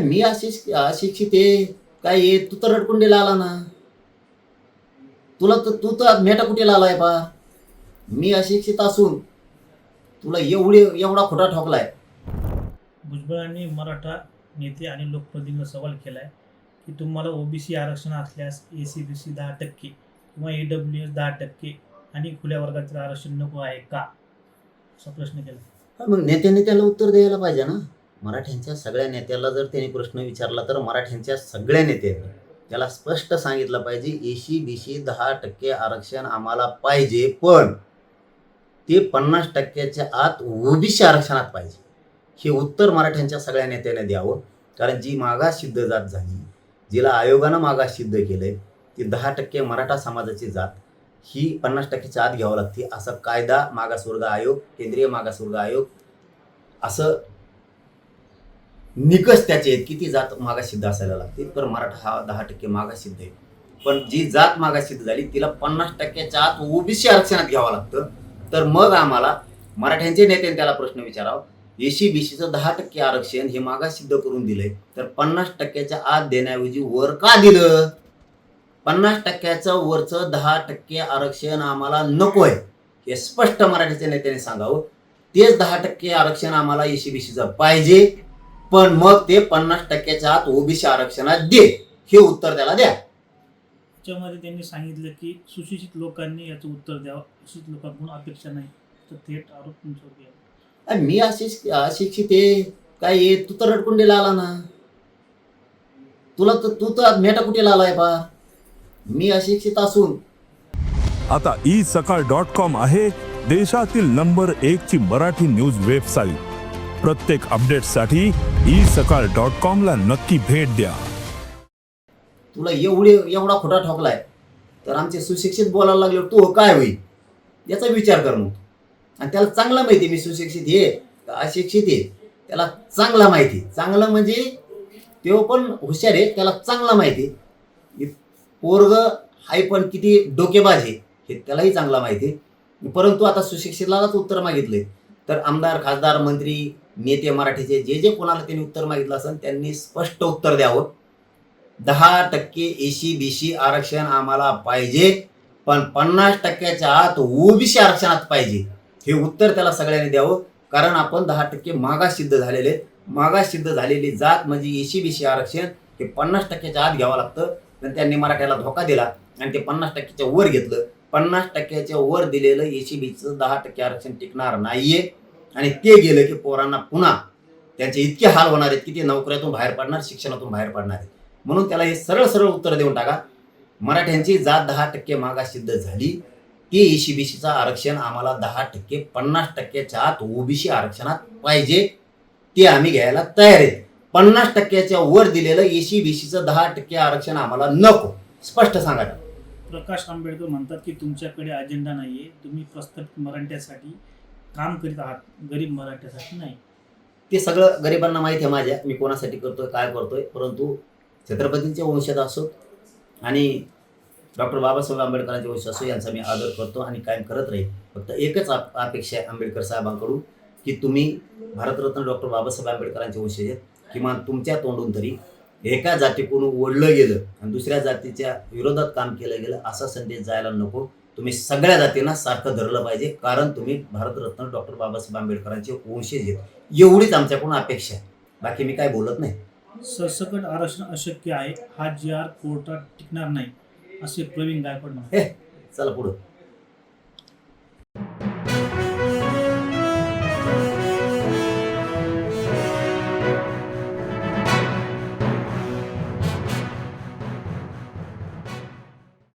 मी अशिक्षित अशिक्षित. आहे काय आहे तू तर रडकुंडीला आला ना. तुला तर तू तर मेटा कुठे आलाय पा मी अशिक्षित असून तुला एवढे एवढा खोटा ठोकलाय. भुजबळांनी मराठा नेते आणि लोकप्रतिनिधींना सवाल केला आहे की तुम्हाला ओबीसी आरक्षण असल्यास ए सी बी सी दहा टक्के किंवा ए डब्ल्यू एस दहा टक्के आणि खुल्या वर्गातील आरक्षण नको आहे का? असा प्रश्न केला. मग नेत्याने त्याला उत्तर द्यायला पाहिजे ना. मराठ्यांच्या सगळ्या नेत्याला जर त्यांनी प्रश्न विचारला तर मराठ्यांच्या सगळ्या नेत्यांनी त्याला स्पष्ट सांगितलं पाहिजे एशी बीशी दहा टक्के आरक्षण आम्हाला पाहिजे पण ते पन्नास टक्क्याच्या आत ओबीसी आरक्षणात पाहिजे. हे उत्तर मराठ्यांच्या सगळ्या नेत्याने द्यावं कारण जी मागास सिद्ध जात झाली जिला आयोगानं मागास सिद्ध केलंय ती दहा टक्के मराठा समाजाची जात ही पन्नास टक्क्याच्या आत घ्यावं लागते. असा कायदा मागासवर्ग आयोग केंद्रीय मागासवर्ग आयोग असं निकष त्याचे आहेत. किती जात मागासिद्ध असायला लागते तर मराठा हा दहा टक्के मागासिद्ध आहे. पण जी जात मागासिद्ध झाली तिला पन्नास टक्क्याच्या आत ओबीसी आरक्षणात घ्यावं लागतं. तर मग आम्हाला मराठ्यांचे नेत्याने त्याला प्रश्न विचारावा. एसी बीसीचं दहा टक्के आरक्षण हे मागासिद्ध करून दिलंय. तर पन्नास टक्क्याच्या आत देण्याऐवजी वर का दिलं? पन्नास टक्क्याचं वरचं दहा टक्के आरक्षण आम्हाला नको आहे. हे स्पष्ट मराठीच्या नेत्याने सांगावं. तेच दहा टक्के आरक्षण आम्हाला एसी बीसीचं पाहिजे. पण मग ते पन्नास टक्क्याच्या आत ओबीसी आरक्षणात दे. हे उत्तर त्याला द्या. त्याच्यामध्ये त्यांनी सांगितलं की सुशिक्षित लोकांनी याचं उत्तर द्यावं. सुशिक्षित लोकांकडून अपेक्षा नाही. तर थेट आरोप तुमच्यावर अरे मी अशिक्षित अशिक्षित आहे. काय आहे तू तर रडकुंडीला आला ना. तुला तर तू तर मेटा कुठे आलाय पा मी अशिक्षित असून. आता ई सकाळ डॉट कॉम आहे देशातील नंबर एक ची मराठी न्यूज वेबसाईट. प्रत्येक अपडेटसाठी ई सकाळ डॉट कॉम ला नक्की भेट द्या. तुला एवढे एवढा खोटा ठोकलाय तर आमचे सुशिक्षित बोलायला लागले तू काय होईल? याचा विचार कर मग. आणि त्याला चांगला माहिती आहे मी सुशिक्षित हे अशिक्षित आहे त्याला चांगला माहिती चांगलं म्हणजे तो पण हुशार आहे त्याला चांगला माहिती आहे. पोरग हाय पण किती डोकेबाज आहे हे त्यालाही चांगला माहिती आहे. परंतु आता सुशिक्षितलाच उत्तर मागितले तर आमदार खासदार मंत्री नेते मराठीचे जे जे कोणाला त्यांनी उत्तर मागितलं असेल त्यांनी स्पष्ट उत्तर द्यावं. दहा टक्के एसी बीसी आरक्षण आम्हाला पाहिजे पण पन्नास टक्क्याच्या आत ओबीसी आरक्षणात पाहिजे. हे उत्तर त्याला सगळ्यांनी द्यावं कारण आपण दहा टक्के मागास सिद्ध झालेले मागास सिद्ध झालेली जात म्हणजे एसी बीसी आरक्षण हे पन्नास टक्क्याच्या आत घ्यावं लागतं. आणि त्यांनी मराठ्याला धोका दिला आणि ते पन्नास टक्क्याच्या वर घेतलं. पन्नास टक्क्याच्या वर दिलेलं एसी बीचं दहा टक्के आरक्षण टिकणार नाहीये. आणि ते गेलं की पोरांना पुन्हा त्यांचे इतके हाल होणार आहेत की ते नोकऱ्यातून बाहेर पडणार शिक्षणातून बाहेर पडणार आहेत. म्हणून त्याला हे सरळ सरळ उत्तर देऊन टाका. मराठ्यांची जात दहा टक्के मागास सिद्ध झाली. ती एसी बीसीचं आरक्षण आम्हाला दहा टक्के पन्नास टक्क्याच्या आत ओबीसी आरक्षणात पाहिजे. ते आम्ही घ्यायला तयार आहेत. पन्नास टक्क्याच्या वर दिलेलं एसी बीसीचं दहा टक्के आरक्षण आम्हाला नको. स्पष्ट सांगा प्रकाश आंबेडकर म्हणतात की तुमच्याकडे अजेंडा नाहीये. तुम्ही प्रस्थापित मराठ्यासाठी काम करीत आहात गरीब मराठ्यासाठी नाही. ते सगळं गरिबांना माहिती आहे माझ्या मी कोणासाठी करतोय काय करतोय परंतु छत्रपतींच्या वंशात असो आणि डॉक्टर बाबासाहेब आंबेडकरांचे वंश असो यांचा मी आदर करतो आणि कायम करत राहील फक्त एकच आप अपेक्षा आहे आंबेडकर साहेबांकडून की तुम्ही भारतरत्न डॉक्टर बाबासाहेब आंबेडकरांचे वंश आहेत. किमान तुमच्या तोंडून तरी एका जातीकडून ओढलं गेलं आणि दुसऱ्या जातीच्या विरोधात काम केलं गेलं असा संदेश जायला नको. तुम्ही सगळ्या जातींना सारखं धरलं पाहिजे कारण तुम्ही भारतरत्न डॉक्टर बाबासाहेब आंबेडकरांचे वंशज आहेत एवढीच आमच्याकडून अपेक्षा आहे. बाकी मी काय बोलत नाही. सरसकट आरक्षण अशक्य आहे. हा जी आर कोर्टात टिकणार नाही असे प्रवीण गायकवाड चला पुढं.